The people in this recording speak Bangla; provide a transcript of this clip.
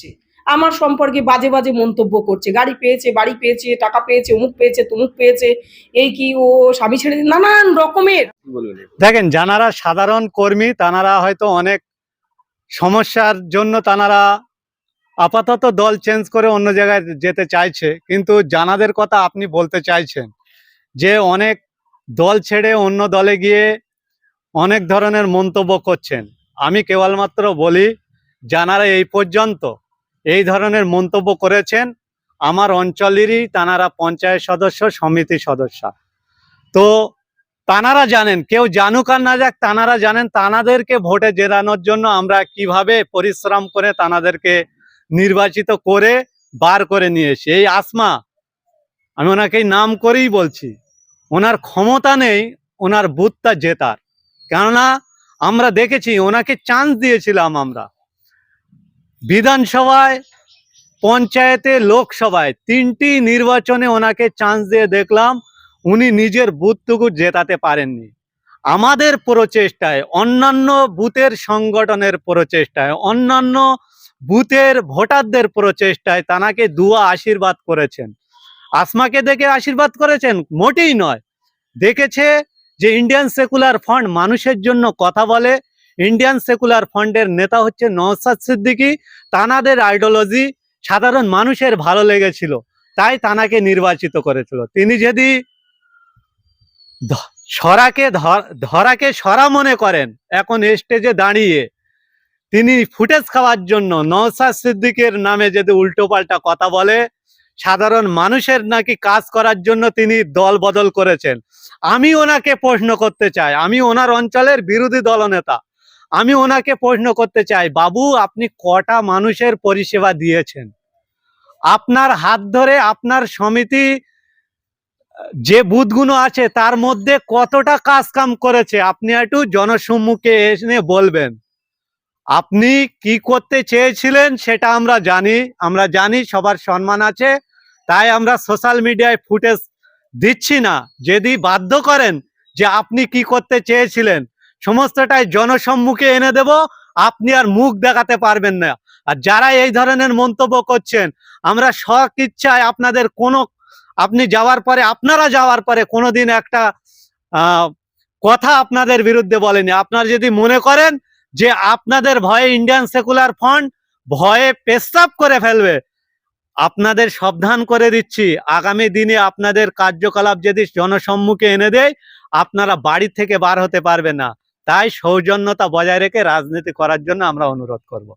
করছে। আমার সম্পর্কে বাজে বাজে মন্তব্য করছে। গাড়ি পেয়েছে, বাড়ি পেয়েছে, টাকা পেয়েছে, অমুক পেয়েছে, তমুক পেয়েছে। এই কি ও স্বামী ছেড়ে নানান রকমের? দেখেন যারা সাধারণ কর্মী, তানারা হয়তো অনেক সমস্যার জন্য তানারা আপাতত দল চেঞ্জ করে অন্য জায়গায় যেতে চাইছে। কিন্তু জানাদের কথা আপনি বলতে চাইছেন যে অনেক দল ছেড়ে অন্য দলে গিয়ে অনেক ধরনের মন্তব্য করছেন। আমি কেবলমাত্র বলি জানারা এই পর্যন্ত এই ধরনের মন্তব্য করেছেন আমার অঞ্চলেরই তানারা পঞ্চায়েত সদস্য, সমিতি সদস্য। তো তানারা জানেন, কেউ জানুক আর না যাক, তানারা জানেন তানাদেরকে ভোটে জেরানোর জন্য আমরা কীভাবে পরিশ্রম করে তানাদেরকে নির্বাচিত করে বার করে নিয়ে এসি এই আসমা, আমি ওনাকে নাম করেই বলছি, ওনার ক্ষমতা নেই, ওনার বুথটা জেতার। কেননা আমরা দেখেছি, ওনাকে চান্স দিয়েছিলাম আমরা। বিধানসভায়, পঞ্চায়েতে, লোকসভায় তিনটি নির্বাচনে ওনাকে চান্স দিয়ে দেখলাম, উনি নিজের বুথটুকু জেতাতে পারেননি। আমাদের প্রচেষ্টায়, অন্যান্য বুথের সংগঠনের প্রচেষ্টায়, অন্যান্য বুথের ভোটারদের প্রচেষ্টায় তানাকে দুয়া আশীর্বাদ করেছেন। আসমাকে দেখে আশীর্বাদ করেছেন? মোটেই নয়। দেখেছে যে ইন্ডিয়ান সেকুলার ফান্ড মানুষের জন্য কথা বলে ইন্ডিয়ান সেকুলার ফান্ডের নেতা হচ্ছে নওসাদ সিদ্দিকী। তানাদের আইডিওলজি সাধারণ মানুষের ভালো লেগেছিল, তাই তানাকে নির্বাচিত করেছিল। তিনি যদি সরাকে ধরাকে সরা মনে করেন, এখন স্টেজে দাঁড়িয়ে তিনি ফুটেজ খাওয়ার জন্য নওসাদ সিদ্দিকের নামে যদি উল্টোপাল্টা কথা বলে, সাধারণ মানুষের নাকি কাজ করার জন্য তিনি দল বদল করেছেন। আমি ওনাকে প্রশ্ন করতে চাই, আমি ওনার অঞ্চলের বিরোধী দলনেতা। আমি ওনাকে প্রশ্ন করতে চাই, বাবু, আপনি কটা মানুষের পরিষেবা দিয়েছেন? আপনার হাত ধরে আপনার সমিতি, যে বুথগুলো আছে, তার মধ্যে কতটা কাজ কাম করেছে? আপনি একটু জনসম্মুখে এসে বলবেন। আপনি কি করতে চেয়েছিলেন সেটা আমরা জানি আমরা জানি, সবার সম্মান আছে, তাই আমরা সোশ্যাল মিডিয়ায় ফুটেজ দিচ্ছি না। যদি বাধ্য করেন যে আপনি কি করতে চেয়েছিলেন সমস্তটাই জনসম্মুখে এনে দেব, আপনি আর মুখ দেখাতে পারবেন না। আর যারা এই ধরনের মন্তব্য করছেন, আমরা শখ ইচ্ছায় আপনাদের কোনো, আপনি যাওয়ার পরে, আপনারা যাওয়ার পরে কোনোদিন একটা কথা আপনাদের বিরুদ্ধে বলেনি। আপনারা যদি মনে করেন যে আপনাদের ভয়ে ইন্ডিয়ান সেকুলার ফান্ড ভয়ে পেশাব করে ফেলবে, আপনাদের সাবধান করে দিচ্ছি। আগামী দিনে আপনাদের কার্যকলাপ যদি জনসম্মুখে এনে দেয়, আপনারা বাড়ি থেকে বার হতে পারবেন না। তাই সৌজন্যতা বজায় রেখে রাজনীতি করার জন্য আমরা অনুরোধ করব।